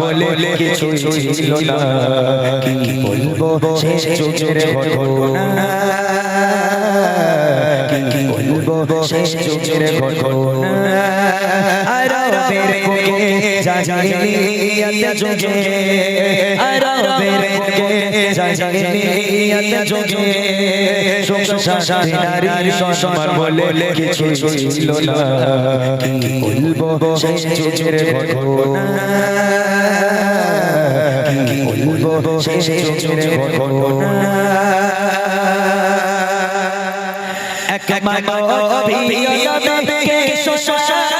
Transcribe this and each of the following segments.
বলে কিছু ছিল না কি বলব শেষ যুগের ঘটনা কি বলব শেষ যুগের ঘটনা নিয়াতে যোগে আয় রে রে যা যা নিয়াতে যোগে সংসার সাথী নারী সংসার বলে কিছু ছিল না কি বলব শেষ যুগের ঘটনা কি বলব শেষ যুগের ঘটনা এক মানবীয়তাকে শোষায়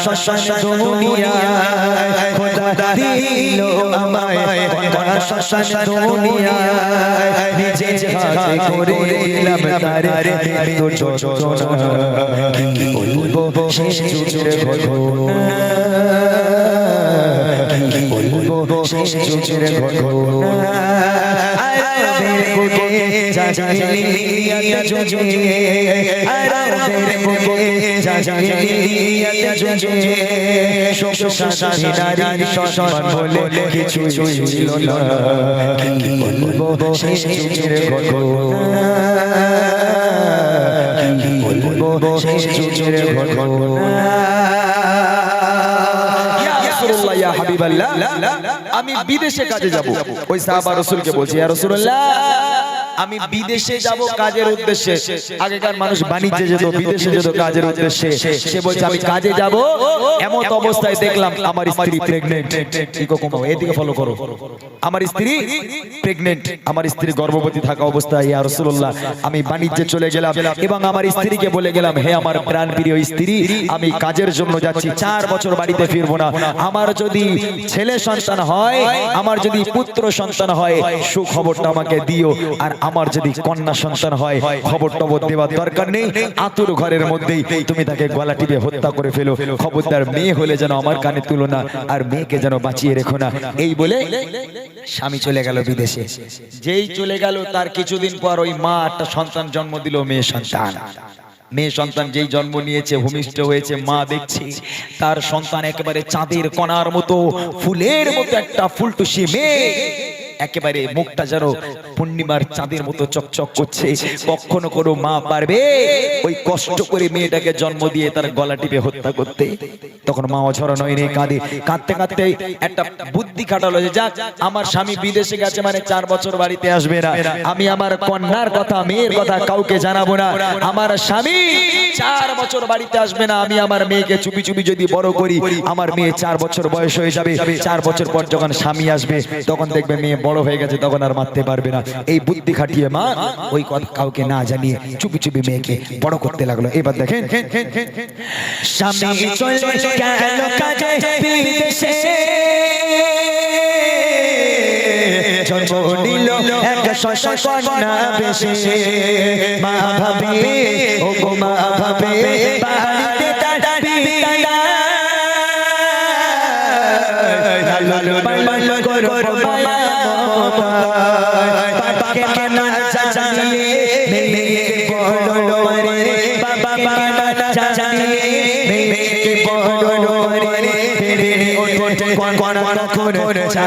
খোদা দুনিয়ায় খোদা দিল আমায় খোদা শ্মশান দুনিয়ায় নিজে হাতে করে দিলাম তারে তো যোজনা কি বলব শেষ যুগের ঘটনা কি বলব শেষ যুগের ঘটনা বলে কিছু ছিল না কি বলব শেষ যুগের ঘটনা কি বলব শেষ যুগের ঘটনা ইয়া হাবিবাল্লাহ আমি বিদেশে কাজে যাব। ওই সাহাবা রাসূলকে বলছি ইয়া রাসূলুল্লাহ আমি বিদেশে যাব কাজের উদ্দেশ্যে। আগেকার মানুষ বাণিজ্যে যেত বিদেশে যেত কাজের উদ্দেশ্যে। সে বলছে আমি কাজে যাব এমন অবস্থায় দেখলাম আমার স্ত্রী কম এদিকে ফলো করো। আমার স্ত্রী প্রেগন্যান্ট আমার স্ত্রী গর্ভবতী থাকা অবস্থায় ইয়া রাসূলুল্লাহ আমি বাণিজ্যে চলে গেলাম এবং আমার স্ত্রীকে বলে গেলাম হে আমার প্রাণপ্রিয় স্ত্রী আমি কাজের জন্য যাচ্ছি চার বছর বাড়িতে ফিরবো না। আমার যদি ছেলে সন্তান হয় আমার যদি পুত্র সন্তান হয় সুখবরটা আমাকে দিও আর আমার যদি কন্যা সন্তান হয় খবর টবর দেওয়ার দরকার নেই। আতুর ঘরের মধ্যেই তুমি তাকে গলা টিপে হত্যা করে ফেলো। খবরদার মেয়ে হলে যেন আমার কানে তুলো না, আর মেয়েকে যেন বাঁচিয়ে রেখো না। এই বলে স্বামী চলে গেল বিদেশে। যেই চলে গেল, তার কিছুদিন পর ওই মা একটা সন্তান জন্ম দিল, মেয়ে সন্তান। মেয়ে সন্তান যেই জন্ম নিয়েছে, ভূমিষ্ঠ হয়েছে, মা দেখছে, তার সন্তান একেবারে চাঁদের কণার মতো, ফুলের মতো একটা ফুলটুসি মেয়ে। একেবারে মুখটা যেন পূর্ণিমার চাঁদের মতো চকচক করছে। কখনো কোনো মা পারবে ওই কষ্ট করে মেয়েটাকে জন্ম দিয়ে তার গলা টিপে হত্যা করতে। তখন মা অঝর নয় রে কাঁদে। কাঁদতে কাঁদতে একটা বুদ্ধি খাটালো যে, যাক, আমার স্বামী বিদেশে গেছে মানে চার বছর বাড়িতে আসবে না। আমি আমার কন্যার কথা, মেয়ের কথা কাউকে জানাব না। আমার স্বামী চার বছর বাড়িতে আসবে না। আমি আমার মেয়েকে চুপি চুপি যদি বড় করি, আমার মেয়ে চার বছর বয়স হয়ে যাবে। চার বছর পর যখন স্বামী আসবে, তখন দেখবে মেয়ে বড় হয়ে গেছে, তখন আর মারতে পারবে না। এই বুদ্ধি খাটিয়ে মা, ওই কথা কাউকে না জানিয়ে চুপি চুপি মেয়েকে বড় করতে লাগল। এবার দেখেন মা ভাবে ও গো মা ভাবে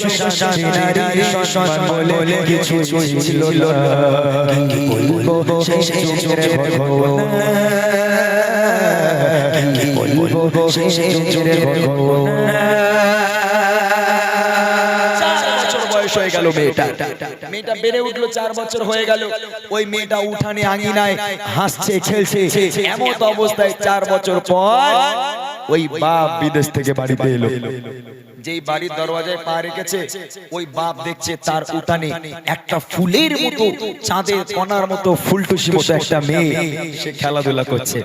সুশাসন নারীর সম্মান বলে কিছু ছিল কি বলব বলব ঘটনা গেল মেয়েটা। মেয়েটা। বেড়ে উঠল চার বছর হয়ে গেল। ওই মেয়েটা উঠানে আঙিনায় হাসছে খেলছে। এমন অবস্থায় চার বছর পর ওই বাপ বিদেশ থেকে বাড়িতে এলো। যেই বাড়ির দরওয়াজায় পা রেখেছে ওই বাপ দেখছে তার উঠানে একটা ফুলের মতো চাঁদের কণার মতো ফুলটুসি মতো একটা মেয়ে সে খেলাধুলা করছে।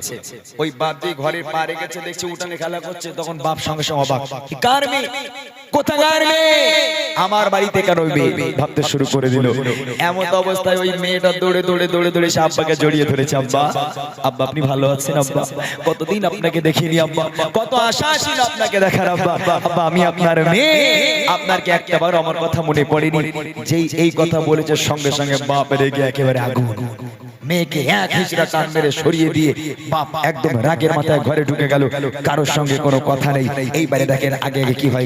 ওই বাপ যে ঘরের পা রেখেছে দেখছে উঠানে খেলা করছে তখন বাপ সঙ্গে সঙ্গে অবাক। কার মেয়ে? কোথাকার মেয়ে? আমার বাড়িতে কেন মেয়ে? ভাবতে শুরু করে দিল। এমন অবস্থায় ওই মেয়েটা দৌড়ে দৌড়ে দৌড়ে দৌড়ে সে আব্বাকে জড়িয়ে ধরেছে আব্বা। আব্বা। আপনি ভালো আছেন আব্বা? কতদিন আপনাকে দেখিনি আব্বা? কত আশা ছিল আপনাকে দেখার আব্বা? আব্বা আমি আপনার মেয়ে। আপনার কি একটাবার আমার কথা মনে পড়েনি। যেই এই কথা বলেছে সঙ্গে সঙ্গে বাপ রেগে একেবারে আগুন। মেয়েকে এক হিজড়া কান মেরে সরিয়ে দিয়ে বাপ একদম রাগের মাথায় ঘরে ঢুকে গেল কারোর সঙ্গে কোনো কথা নেই এইবারে দেখেন আগে আগে কি হয়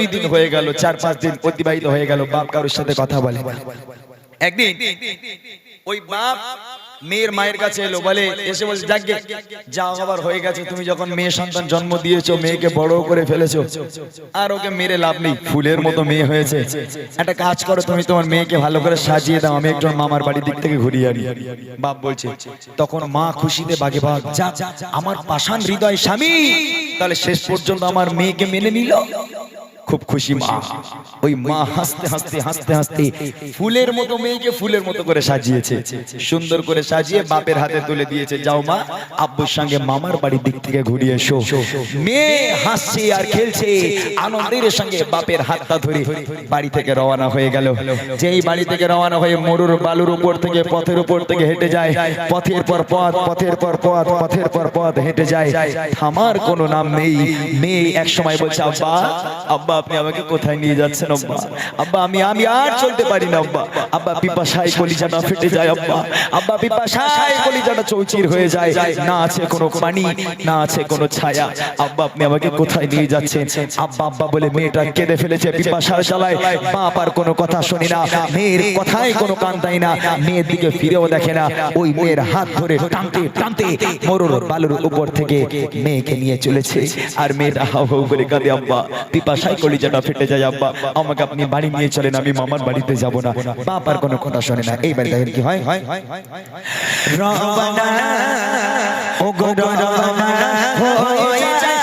দুই দিন হয়ে গেল, চার পাঁচ দিন অতিবাহিত হয়ে গেল, বাপ কারোর সাথে কথা বলে একদিন ওই বাপ মেয়ের মায়ের কাছে এলো, বলে, এসে বলছে যাকে যা আবার হয়ে গেছে, তুমি যখন মেয়ে সন্তান জন্ম দিয়েছ, মেয়েকে বড় করে ফেলেছো, আর ওকে মেরে লাভ নেই, ফুলের মতো মেয়ে হয়েছে। একটা কাজ করো, তুমি তোমার মেয়েকে ভালো করে সাজিয়ে দাও, আমি একজন মামার বাড়ির দিক থেকে ঘুরিয়ে আনি। বাপ বলছে, তখন মা খুশিতে বাগে ভাগ যা, আমার পাষাণ হৃদয় স্বামী, তাহলে শেষ পর্যন্ত আমার মেয়েকে মেনে নিল। খুব খুশি মা। ওই মা হাসতে হাসতে হাসতে হাসতে ফুলের মতো মেয়েকে ফুলের মতো করে সাজিয়েছে। সুন্দর করে সাজিয়ে বাপের হাতে তুলে দিয়েছে। যাও মা, আব্বুর সঙ্গে মামার বাড়ির দিক থেকে ঘুরিয়ে এসো। মেয়ে হাসছে আর খেলছে। আনন্দের সঙ্গে বাপের হাতটা ধরে বাড়ি থেকে রওনা হয়ে গেল। যেই বাড়ি থেকে রওনা হয়ে মরুর বালুর উপর থেকে পথের উপর থেকে হেঁটে যায়, পথের পর পথ, পথের পর পথ, পথের পর পথ হেঁটে যায়। থামার কোনো নাম নেই। মেয়ে এক সময় বলছে, আব্বা আব্বা আপনি আমাকে কোথায় নিয়ে যাচ্ছেন আব্বা? আব্বা, আমি আমি আর চলতে পারি না আব্বা। আব্বা, পিপাসায় কলিজাটা ফেটে যায় আব্বা। আব্বা, পিপাসায় কলিজাটা চৌচির হয়ে যায়। না আছে কোনো পানি, না আছে কোনো ছায়া। আব্বা, আপনি আমাকে কোথায় নিয়ে যাচ্ছেন? আব্বা আব্বা বলে মেয়েটা কেঁদে ফেলেছে, পিপাসার জ্বালায়। বাপ আর কোনো কথা শুনি না। মেয়ের কথায় কোনো কান দেয় না। মেয়ের দিকে ফিরেও দেখে না। ওই মেয়ের হাত ধরে টানতে টানতে মরুর বালুর উপর থেকে মেয়েকে নিয়ে চলেছে। আর মেয়েটা হাউ হাউ করে কাঁদে আব্বা। পিপাসায় কলিজাটা ফেটে যায়, আব্বা, আমাকে আপনি বাড়ি নিয়ে চলেন, আমি মামার বাড়িতে যাব না। বাপ কোনো কথা শোনে না। এইবার দেখেন কি? হয়? রবানা ও গো রবানা হয়ে যায়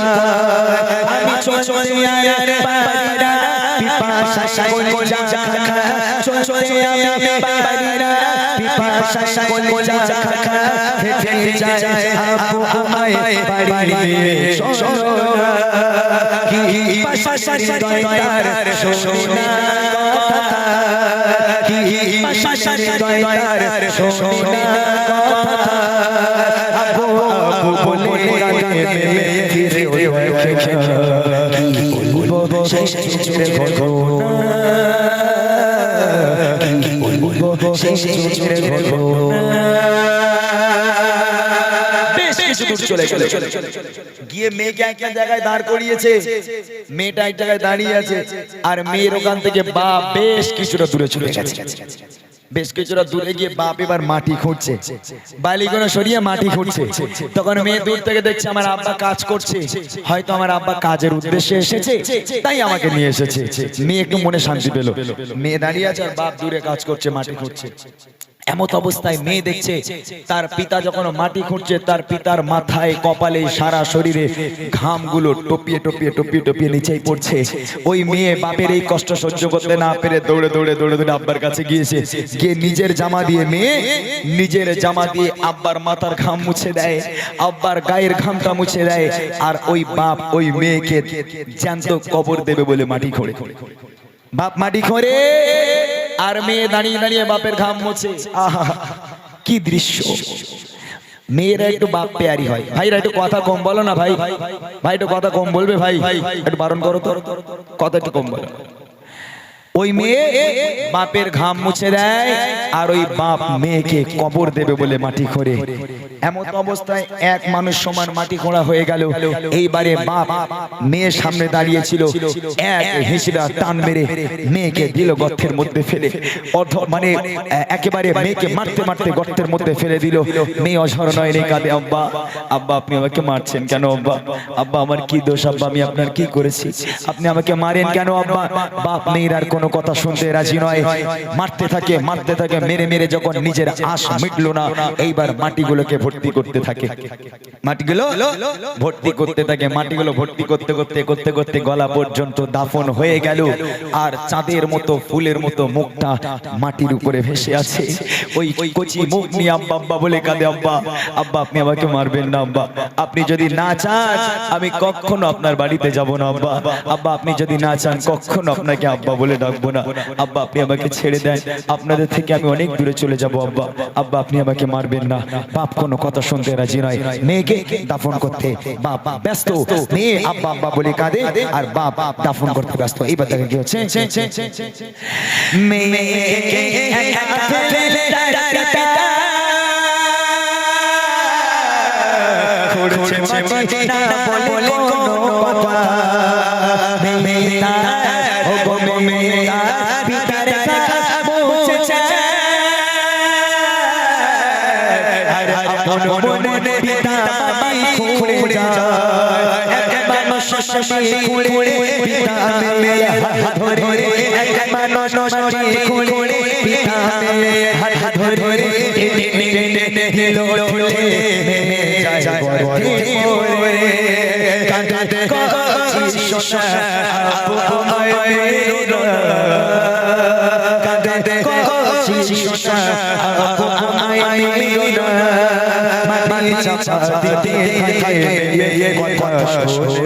আনন্দ চলে বলো আমরা যাচ্ছি কোথায় আমি চলে আর পারা পিপাসা কলিজা কলিজা খাখা থেকে যায় আপু আমায় বাড়ি নিয়ে শোনো কি পাশায় দয়ার শোনা কথা কি পাশায় দয়ার শোনা কথা আপু আপু বলে ফিরে বলব গিয়ে মেয়েকে একটা জায়গায় দাঁড় করিয়েছে। মেয়েটা এক জায়গায় দাঁড়িয়ে আছে। আর মেয়ের ওখান থেকে বা বেশ কিছুটা দূরে চলে গেছে। বেশ কিছুটা দূরে গিয়ে বাপ এবার মাটি খুঁড়ছে। বালিগুলো সরিয়ে মাটি খুঁড়ছে। তখন মেয়ে দূর থেকে দেখছে আমার আব্বা কাজ করছে। হয়তো আমার আব্বা কাজের উদ্দেশ্যে এসেছে। তাই আমাকে নিয়ে এসেছে। মেয়ে একটু মনে শান্তি পেল। মেয়ে দাঁড়িয়ে আছে আর বাপ দূরে কাজ করছে মাটি খুঁড়ছে। এমত অবস্থায় মেয়ে দেখছে, তার পিতা যখন মাটি খুঁড়ছে, তার পিতার মাথায় কপালে সারা শরীরে ঘামগুলো টপিয়ে টপিয়ে টপিয়ে টপিয়ে নিচেই পড়ছে। ওই মেয়ে বাপের এই কষ্ট সহ্য করতে না পেরে দৌড়ে দৌড়ে দৌড়ে দৌড়ে আব্বার কাছে গিয়েছে। গিয়ে নিজের জামা দিয়ে মেয়ে নিজের জামা দিয়ে আব্বার মাথার ঘাম মুছে দেয়, আব্বার গায়ের ঘামটা মুছে দেয়, আর ওই বাপ ওই মেয়েকে জ্যান্ত কবর দেবে বলে মাটি খোঁড়ে। বাপ মাটি খোঁড়ে। আর মেয়ে দাঁড়িয়ে দাঁড়িয়ে বাপের ঘাম মোছে। কি দৃশ্য। মেয়েরা একটু বাপ পেয়ারি হয়। ভাইরা, একটু কথা কম বলো না ভাই। ভাই, একটু কথা কম বলবে ভাই। একটু বারণ করো তো। কথা একটু কম বলো। ওই মেয়ে বাপের ঘাম মুছে দেয় আর ওই বাপ মেয়েকে কবর দেবে বলে মাটি খোঁড়ে। এমন অবস্থায় এক মানুষ সমান মাটি খোঁড়া হয়ে গেল। এইবারে বাপ মেয়ের সামনে দাঁড়িয়েছিল এক হিসিরা টান মেরে মেয়েকে দিল গর্তের মধ্যে ফেলে। অর্ধ মানে একেবারে মেয়েকে মারতে মারতে গর্তের মধ্যে ফেলে দিল। মেয়ে অঝর নয় রে কাঁদে আব্বা। আব্বা আপনি আমাকে মারছেন কেন আব্বা? আব্বা আমার কি দোষ আব্বা? আমি আপনার কি করেছি? আপনি আমাকে মারেন কেন আব্বা? বাপ মেয়ের আর কোনো কথা শুনতে রাজি নয়। মারতে থাকে মারতে থাকে, মেরে মেরে যখন নিজের আশ মিটলো না, এইবার মাটিগুলোকে ভর্তি করতে থাকে। মাটিগুলো ভর্তি করতে থাকে, মাটিগুলো ভর্তি করতে করতে করতে করতে গলা পর্যন্ত দাফন হয়ে গেল। আর চাঁদের মতো, ফুলের মতো মুখটা মাটির উপরে ভেসে আছে। ওই কচি মুখ নিয়ে আব্বা আব্বা বলে কাঁদে, আব্বা আব্বা, আপনি আমাকে মারবেন না, আব্বা। আপনি যদি না চান, আমি কখনো আপনার বাড়িতে যাব না, আব্বা। আব্বা, আপনি যদি না চান, কখনো আপনাকে আব্বা বলে ডাকবো না আব্বা আপনি আমাকে ছেড়ে দেন আপনাদের থেকে আমি অনেক দূরে চলে যাব আব্বা আব্বা আপনি আমাকে মারবেন না বাপ কোনো কথা শুনতে রাজি নয় মেয়েকে দাফন করতে বাপ ব্যস্ত মেয়ে আব্বা আব্বা বলে কাঁদে আর বাপ দাফন করতে ব্যস্ত এইবার দেখে কি হচ্ছে মেয়েকে মনে পিতা মাই খুঁড়ে যায়। মানুষ সবে খুঁড়ে পিতা মেয়ে হাত ধরে। এক মানুষ সবে খুঁড়ে পিতা মেয়ে হাত ধরে। টেনে নিল ঠুলে যায় গর্তে পড়ে কাঁদতে কচি শশা আপু মেরো না কাঁদতে কচি শশা আপু মেরো মাটি চাপা দিতে থাকে মেয়ে কথা শোনে।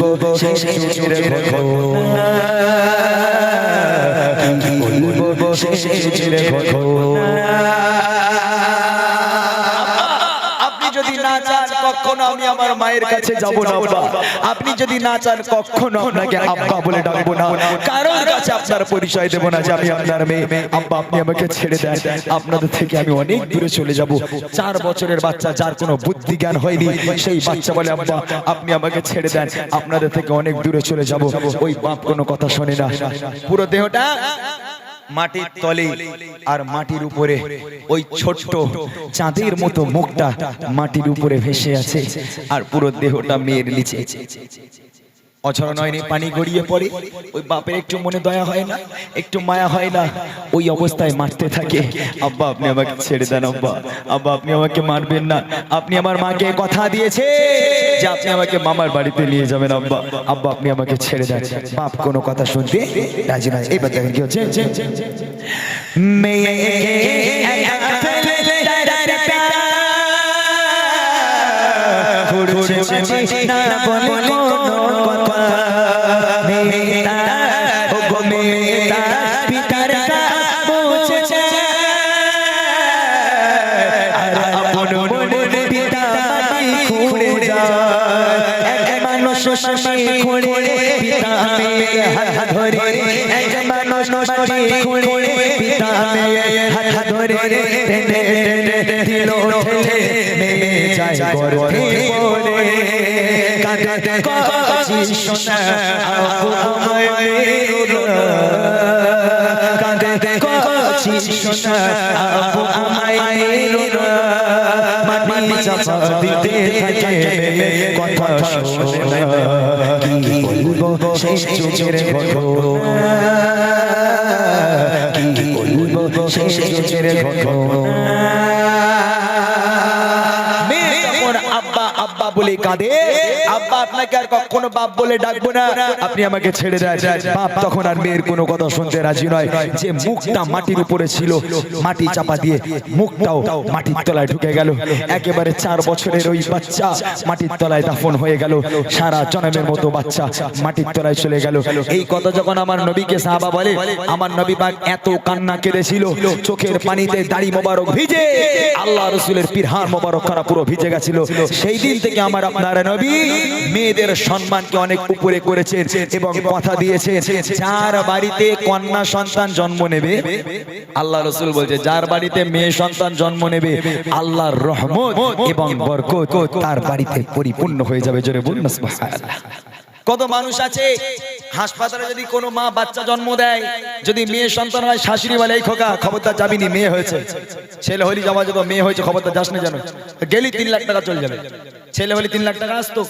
বলব শেষ চোখের ঘটনা। বলব শেষ চোখের ঘটনা। কখনো আমি আমার মায়ের কাছে যাব না আব্বা আপনি যদি না চান কখনো আপনাকে আব্বা বলে ডাকবো না। কারোর কাছে আপনার পরিচয় দেব না যে আমি আপনার মেয়ে। আব্বা আপনি আমাকে ছেড়ে দেন। আপনাদের থেকে আমি অনেক দূরে চলে যাব। চার বছরের বাচ্চা যার কোনো বুদ্ধি জ্ঞান হয়নি সেই বাচ্চা বলে আব্বা আপনি আমাকে ছেড়ে দেন। আপনাদের থেকে অনেক দূরে চলে যাব। ওই বাপ কোনো কথা শোনে না। পুরো দেহটা মাটির তলে আর মাটির উপরে। ওই ছোট্ট চাঁদের মতো মুখটা মাটির উপরে ভেসে আছে আর পুরো দেহটা মেয়ের নিচে। অঝর নয়নি পানি গড়িয়ে পড়ে ওই বাপের একটু মনে দয়া হয় না একটু মায়া হয় না ওই অবস্থায় মারতে থাকে আব্বা আপনি আমাকে ছেড়ে দেন আব্বা আব্বা আপনি আমাকে মারবেন না আপনি আমার মাকে কথা দিয়েছে যে আপনি আমাকে মামার বাড়িতে নিয়ে যাবেন আব্বা আব্বা আপনি আমাকে ছেড়ে দেন বাপ কোনো কথা শুনতে রাজি নয় এবার দেখেন কি হচ্ছে মেয়ে মেয়ে যায় গর্ভে পড়ে কাঁদতে কাছি সোনা আমায় মেরো না। কাঁদতে সোনা আমায় মেরো মাটি চাপা দিতে থাকে কথা শোনে। কি বলব সেই চোখের ঘটনা? কি বলব সেই চোখের ঘটনা? বলে কাঁদে। আব্বা আপনাকে আর কখনো বাপ বলে ডাকবো না। আপনি আমাকে ছেড়ে দেন। বাপ তখন আর মেয়ের কোনো কথা শুনতে রাজি নয়। যে মুখটা মাটির উপরে ছিল মাটি চাপা দিয়ে মুখটাও মাটির তলায় ঢুকে গেল। একেবারে চার বছরের ওই বাচ্চা মাটির তলায় দাফন হয়ে গেল। সারা জনমের মতো বাচ্চা মাটির তলায় চলে গেল। এই কথা যখন আমার নবীকে সাহাবা বলে আমার নবী পাক এত কান্না কেঁদেছিল। চোখের পানিতে দাড়ি মোবারক ভিজে। আল্লাহ রসুলের পিরহার মোবারক করা পুরো ভিজে গেছিল। সেই দিন থেকে আমার আপনার নবী। মেয়েদের সম্মানকে অনেক উপরে করেছেন এবং কথা দিয়েছেন যার বাড়িতে কন্যা সন্তান জন্ম নেবে, আল্লাহ রসুল বলছে, যার বাড়িতে মেয়ে সন্তান জন্ম নেবে, আল্লাহর রহমত এবং বরকত তার বাড়িতে পরিপূর্ণ হয়ে যাবে, জোরে বলুন কত মানুষ আছে, হাসপাতালে যদি কোনো মা বাচ্চা জন্ম দেয়, যদি মেয়ে সন্তান হয়, শাশুড়ি বলে, এই খোকা, খবরদার যাবিনি মেয়ে হয়েছে। ছেলে হলি যাওয়া যাব মেয়ে হয়েছে, খবরদার যাস না জানো গেলি তিন লাখ টাকা চলে যাবে। ছেলে হলে তিন লাখ টাকা আসতো।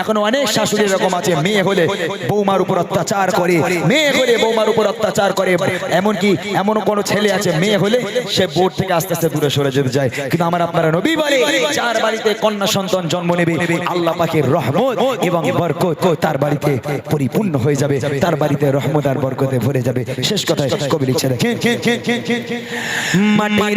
এখন অনেক শাশুড়ি এরকম আছে মেয়ে হলে বৌমার উপর অত্যাচার করে মেয়ে হলে বৌমার উপর অত্যাচার করে। এমনকি এমন কোন ছেলে আছে মেয়ে হলে সে বোর্ড থেকে আস্তে আস্তে দূরে সরে যেতে যায়। কিন্তু আমার আপনারা নবী বলে যার বাড়িতে কন্যা সন্তান জন্ম নেবে আল্লাহ পাকের রহমত এবং বরকত তার বাড়িতে পরিপূর্ণ হয়ে যাবে। তার বাড়িতে রহমত আর বরকতে ভরে যাবে। শেষ কথায় কবি লিখছে দেখেন। মাটির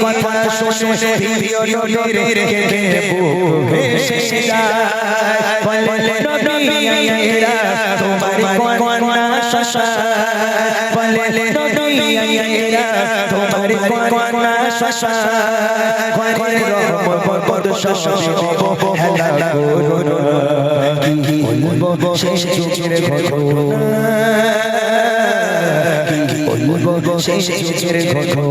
কথা শুনে প্রিয় নবীর কেঁদে ভেসে যায় বলে নবী তোমার কন্যা শশা বলে নবী তোমার কন্যা শশা ঘরে রহমত বদ শশা হেলা করুন কি বলব শেষ চোখের ঘটনা। শেষের ঘটনা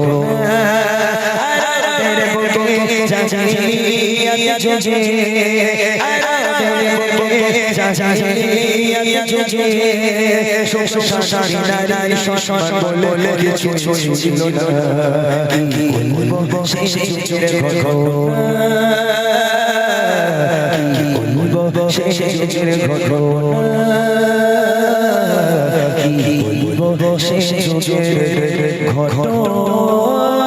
বলে কিছু ছিল না শেষের ঘটনা শেষের ঘটনা সেই চোখের ঘটনা